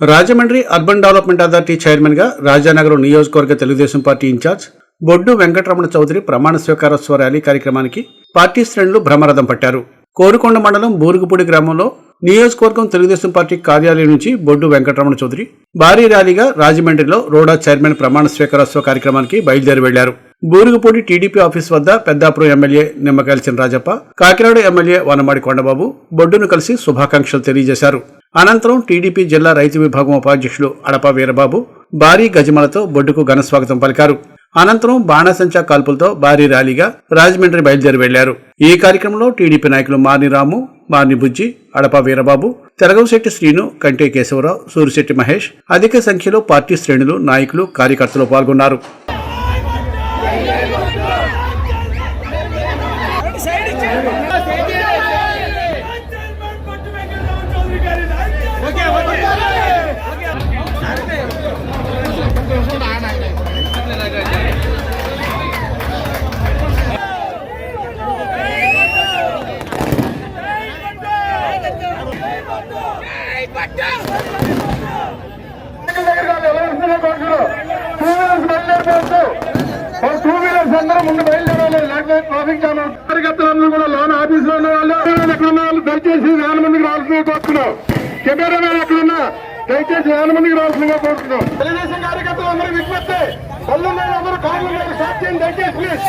Rajahmundry urban development authority చైర్మన్గా రాజానగరం నియోజకవర్గ Telugu Desam party incharge Boddu Venkataramana Chowdary ప్రమాణ స్వీకారోత్సవ ర్యాలీ కార్యక్రమానికి పార్టీ శ్రేణులు బ్రహ్మరథం పట్టారు. కోరుకొండ మండలం బూరుగుపూడి గ్రామంలో నియోజకవర్గం తెలుగుదేశం పార్టీ కార్యాలయం నుంచి బొడ్డు వెంకటరమణ చౌదరి భారీ ర్యాలీగా రాజమండ్రిలో రోడా చైర్మన్ ప్రమాణ స్వీకారోత్సవ కార్యక్రమానికి బయలుదేరి వెళ్ళారు. బూరుగుపూడి టీడీపీ ఆఫీస్ వద్ద పెద్దాపురం ఎమ్మెల్యే నిమ్మకాయల చినరాజప్ప కాకినాడ ఎమ్మెల్యే వనమాడి కొండబాబు బొడ్డును కలిసి శుభాకాంక్షలు తెలియజేశారు. అనంతరం టీడీపీ జిల్లా రైతు విభాగం ఉపాధ్యక్షులు అడప వీరబాబు భారీ గజమలతో బొడ్డుకు ఘన స్వాగతం పలికారు. అనంతరం బాణాసంచా కాల్పులతో భారీ ర్యాలీగా రాజమండ్రి బయలుదేరి వెళ్ళారు. ఈ కార్యక్రమంలో టీడీపీ నాయకులు మార్ని రాము మార్ని బుజ్జి అడప వీరబాబు తెలగంశెట్టి శ్రీను కంటే కేశవరావు సూరిశెట్టి మహేష్ అధిక సంఖ్యలో పార్టీ శ్రేణులు నాయకులు కార్యకర్తలు పాల్గొన్నారు. టూ వీలర్స్ అందరూ ముందు బయలుదేరాలి లేకపోతే ట్రాఫిక్ జామ్ కార్యకర్తలందరూ కూడా లోన్ ఆఫీసులో ఉన్న వాళ్ళు ఎక్కడ ఉన్న వాళ్ళు దయచేసి వేల మందికి రావాల్సిందిగా కోరుతున్నాం కెమెరా మ్యాన్ ఎక్కడున్నా దయచేసి వేల మందికి రావాల్సిందిగా కోరుతున్నాం తెలుగుదేశం కార్యకర్తలు అందరూ విజ్ఞప్తి కళ్ళు అందరూ కార్లు స్టార్ట్ చేయండి దయచేసి ప్లీజ్